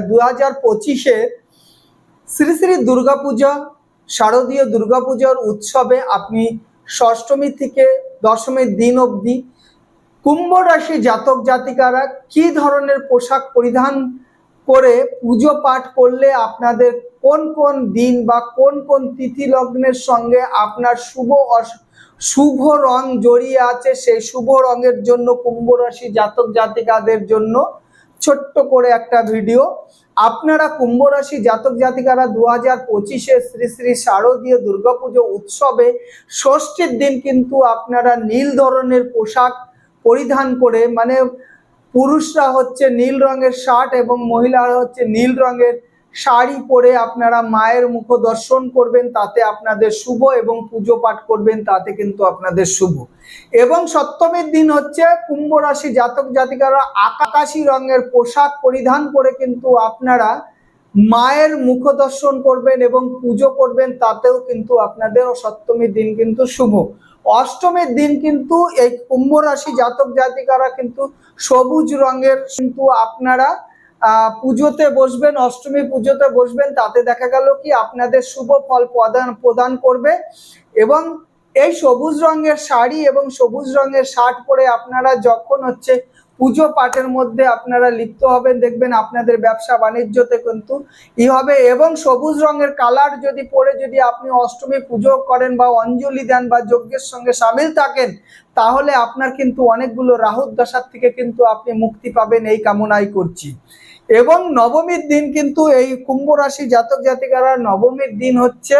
দু হাজার পঁচিশে শ্রী শ্রী দুর্গাপূজা, শারদীয় দুর্গাপূজার উৎসবে আপনি ষষ্ঠমী থেকে দশমীর দিন অবধি কুম্ভ রাশি জাতক জাতিকারা কি ধরনের পোশাক পরিধান করে পুজো পাঠ করলে আপনাদের কোন কোন দিন বা কোন কোন তিথি লগ্নের সঙ্গে আপনার শুভ শুভ রং জড়িয়ে আছে সেই শুভ রঙের জন্য কুম্ভ রাশি জাতক জাতিকাদের জন্য ছোট্ট করে একটা ভিডিও। আপনারা কুম্ভ রাশি জাতক জাতিকারা দু হাজার পঁচিশে শ্রী শ্রী শারদীয় দুর্গাপুজো উৎসবে ষষ্ঠীর দিন কিন্তু আপনারা নীল ধরনের পোশাক পরিধান করে মানে পুরুষরা হচ্ছে নীল রঙের শার্ট এবং মহিলারা হচ্ছে নীল রঙের শাড়ি পরে আপনারা মায়ের মুখ দর্শন করবেন, তাতে আপনাদের শুভ এবং পুজো পাঠ করবেন, তাতে কিন্তু আপনাদের শুভ। এবং সপ্তমীর দিন হচ্ছে কুম্ভ রাশি জাতক জাতিকারা আকাশি রঙের পোশাক পরিধান করে কিন্তু আপনারা মায়ের মুখ দর্শন করবেন এবং পুজো করবেন, তাতেও কিন্তু আপনাদের সপ্তমীর দিন কিন্তু শুভ। অষ্টমীর দিন কিন্তু এই কুম্ভ রাশি জাতক জাতিকারা কিন্তু সবুজ রঙের কিন্তু আপনারা পুজোতে বসবেন, অষ্টমী পুজোতে বসবেন, তাতে দেখা গেল কি আপনাদের শুভ ফল প্রদান প্রদান করবে এবং এই সবুজ রঙের শাড়ি এবং সবুজ রঙের শার্ট পরে আপনারা যখন হচ্ছে পুজো পাঠের মধ্যে আপনারা লিপ্ত হবেন, দেখবেন আপনাদের ব্যবসা বাণিজ্যতে কিন্তু ই হবে এবং সবুজ রঙের কালার যদি পরে যদি আপনি অষ্টমী পুজো করেন বা অঞ্জলি দেন বা যজ্ঞের সঙ্গে সামিল থাকেন, তাহলে আপনার কিন্তু অনেকগুলো রাহুর দশার থেকে কিন্তু আপনি মুক্তি পাবেন এই কামনাই করছি। এবং নবমীর দিন কিন্তু এই কুম্ভ রাশি জাতক জাতিকারা নবমীর দিন হচ্ছে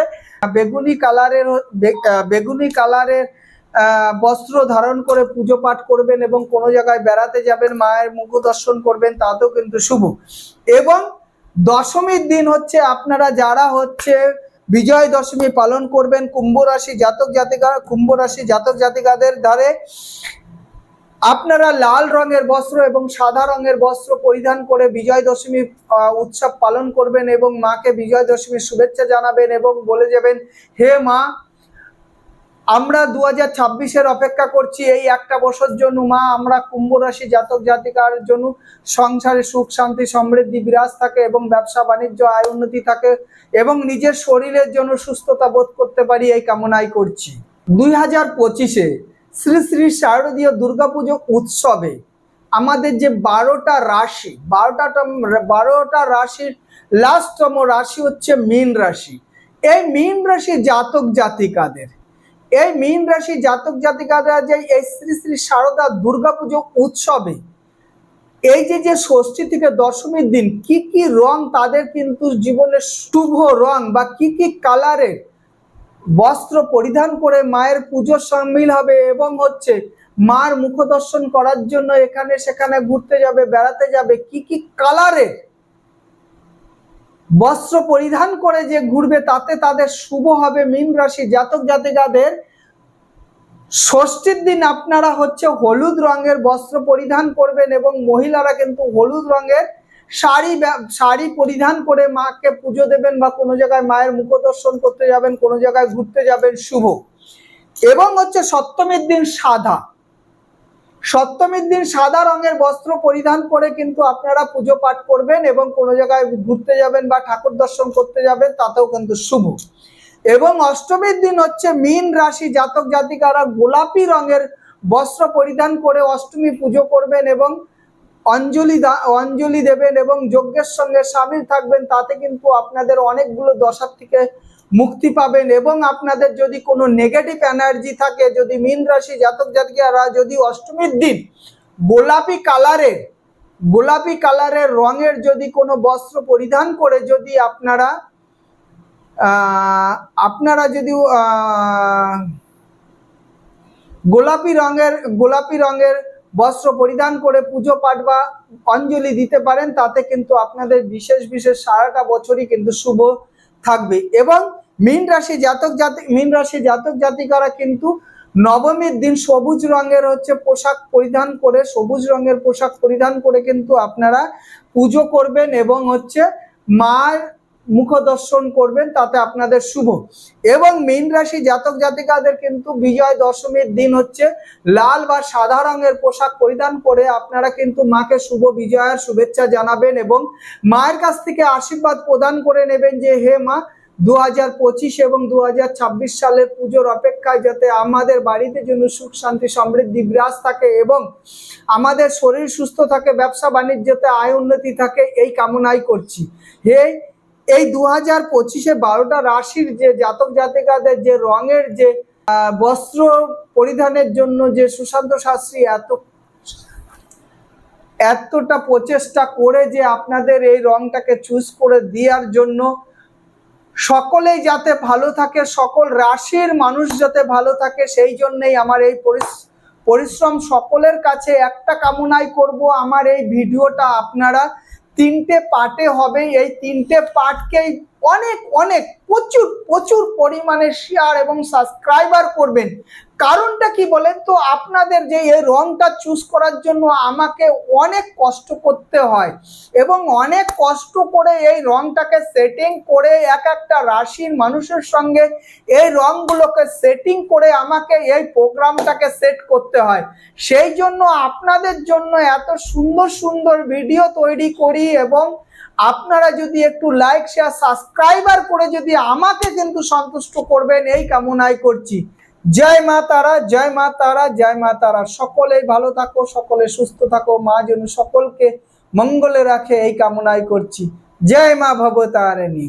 বেগুনি কালারের বেগুনি কালারের বস্ত্র ধারণ করে পুজো পাঠ করবেন এবং কোনো জায়গায় বেড়াতে যাবেন, মায়ের মুখ দর্শন করবেন, তাতেও কিন্তু শুভ। এবং দশমীর দিন হচ্ছে আপনারা যারা হচ্ছে বিজয় দশমী পালন করবেন, কুম্ভ রাশি জাতক জাতিকা, কুম্ভ রাশি জাতক জাতিকাদের ধারে, আপনারা লাল রঙের বস্ত্র এবং সাদা রঙের বস্ত্র পরিধান করে বিজয় দশমী উৎসব পালন করবেন এবং মাকে বিজয় দশমীর শুভেচ্ছা জানাবেন এবং বলে যাবেন, হে মা আমরা দু হাজার ছাব্বিশের অপেক্ষা করছি এই একটা বছর জন্য মা, আমরা কুম্ভ রাশি জাতক জাতিকার জন্য সংসারে সুখ, শান্তি, সমৃদ্ধি, বিরাজ থাকে এবং ব্যবসা, বাণিজ্য, আয় উন্নতি থাকে এবং নিজের শরীরের জন্য সুস্থতা বোধ করতে পারি এই কামনাই করছি। দুই হাজার পঁচিশে শ্রী শ্রী শারদীয় দুর্গাপুজো উৎসবে আমাদের যে বারোটা রাশি, বারোটা বারোটা রাশির লাস্টতম রাশি হচ্ছে মীন রাশি। এই মীন রাশি জাতক জাতিকাদের। এই মীন রাশি জাতক জাতিকারা যে এই শ্রী শ্রী শারদা দুর্গাপুজো উৎসবে, এই যে যে ষষ্ঠী থেকে দশমীর দিন কি কি রং তাদের কিন্তু জীবনের শুভ রং বা কি কি কালারের বস্ত্র পরিধান করে মায়ের পুজোর সামিল হবে এবং হচ্ছে মার মুখ দর্শন করার জন্য এখানে সেখানে ঘুরতে যাবে, বেড়াতে যাবে, কি কি কালারের বস্ত্র পরিধান করে যে ঘুরবে, তাতে তাদের শুভ হবে মীন রাশি জাতক জাতিকাদের। ষষ্ঠীর দিন আপনারা হচ্ছে হলুদ রঙের বস্ত্র পরিধান করবেন এবং মহিলারা কিন্তু হলুদ রঙের শাড়ি শাড়ি পরিধান করে মাকে পুজো দেবেন বা কোনো জায়গায় মায়ের মুখ দর্শন করতে যাবেন, কোনো জায়গায় ঘুরতে যাবেন, শুভ। এবং হচ্ছে সপ্তমীর দিন সাদা সপ্তমীর দিন সাদা রঙের বস্ত্র পরিধান করে কিন্তু আপনারা পুজো পাঠ করবেন এবং কোনো জায়গায় ঘুরতে যাবেন বা ঠাকুর দর্শন করতে যাবেন, তাতেও কিন্তু শুভ। এবং অষ্টমীর দিন হচ্ছে মীন রাশি জাতক জাতিকারা গোলাপি রঙের বস্ত্র পরিধান করে অষ্টমী পুজো করবেন এবং অঞ্জলি অঞ্জলি দেবেন এবং যজ্ঞের সঙ্গে সামিল থাকবেন, তাতে কিন্তু আপনাদের অনেকগুলো দশার থেকে পাবেন এবং আপনাদের যদি কোনো নেগেটিভ এনার্জি থাকে, যদি মীন রাশি জাতক জাতিকারা যদি অষ্টমীর দিন গোলাপি কালারের গোলাপি কালারের রঙের যদি কোনো বস্ত্র পরিধান করে যদি আপনারা আপনারা যদি গোলাপি রঙের গোলাপি রঙের বস্ত্র পরিধান করে পুজো পাঠ বা অঞ্জলি দিতে পারেন, তাতে কিন্তু আপনাদের বিশেষ বিশেষ সারাটা বছরই কিন্তু শুভ থাকবে। এবং মীন রাশি জাতক জাতি, মীন রাশি জাতক জাতিকারা কিন্তু নবমীর দিন সবুজ রঙের হচ্ছে পোশাক পরিধান করে, সবুজ রঙের পোশাক পরিধান করে কিন্তু আপনারা পুজো করবেন এবং হচ্ছে মার মুখ দর্শন করবেন, তাতে আপনাদের শুভ। এবং মীন রাশি জাতক জাতিকাদের কিন্তু বিজয় দশমীর দিন হচ্ছে লাল বা সাদা রঙের পোশাক পরিধান করে আপনারা কিন্তু মাকে শুভ বিজয়ের শুভেচ্ছা জানাবেন এবং মায়ের কাছ থেকে আশীর্বাদ প্রদান করে নেবেন যে, হে মা দু হাজার পঁচিশ এবং দু হাজার ছাব্বিশ সালের পুজোর অপেক্ষায় যাতে আমাদের বাড়িতে যেন সুখ, শান্তি, সমৃদ্ধি বিরাজ থাকে এবং আমাদের শরীর সুস্থ থাকে, ব্যবসা বাণিজ্যতে আয় উন্নতি থাকে, এই কামনাই করছি। হে, এই দু হাজার পঁচিশে বারোটা রাশির যে জাতক জাতিকাদের যে রঙের যে বস্ত্র পরিধানের জন্য যে সুশান্ত শাস্ত্রী এত, এতটা প্রচেষ্টা করে যে আপনাদের এই রংটাকে চুজ করে দেওয়ার জন্য সকলেই যাতে ভালো থাকে, সকল রাশির মানুষ যাতে ভালো থাকে, সেই জন্যেই আমার এই পরিশ্রম সকলের কাছে একটা কামনাই করব। আমার এই ভিডিওটা আপনারা তিনটে পার্টে হবে। এই তিনটে পার্টকেই অনেক অনেক, প্রচুর প্রচুর পরিমাণে শেয়ার এবং সাবস্ক্রাইবার করবেন। কারণটা কি বলেন তো? আপনাদের যে এই রংটা চুজ করার জন্য আমাকে অনেক কষ্ট করতে হয় এবং অনেক কষ্ট করে এই রংটাকে সেটিং করে এক একটা রাশির মানুষের সঙ্গে এই রংগুলোকে সেটিং করে আমাকে এই প্রোগ্রামটাকে সেট করতে হয়। সেই জন্য আপনাদের জন্য এত সুন্দর সুন্দর ভিডিও তৈরি করি এবং আপনারা যদি একটু লাইক শেয়ার সাবস্ক্রাইবার করে যদি আমাকে কিন্তু সন্তুষ্ট করবেন, এই কামনাই করছি। জয় মা তারা, জয় মা তারা, জয় মা তারা। সকলেই ভালো থাকো, সকলে সুস্থ থাকো। মা যেন সকলকে মঙ্গলে রাখে, এই কামনাই করছি। জয় মা ভবতারিণী।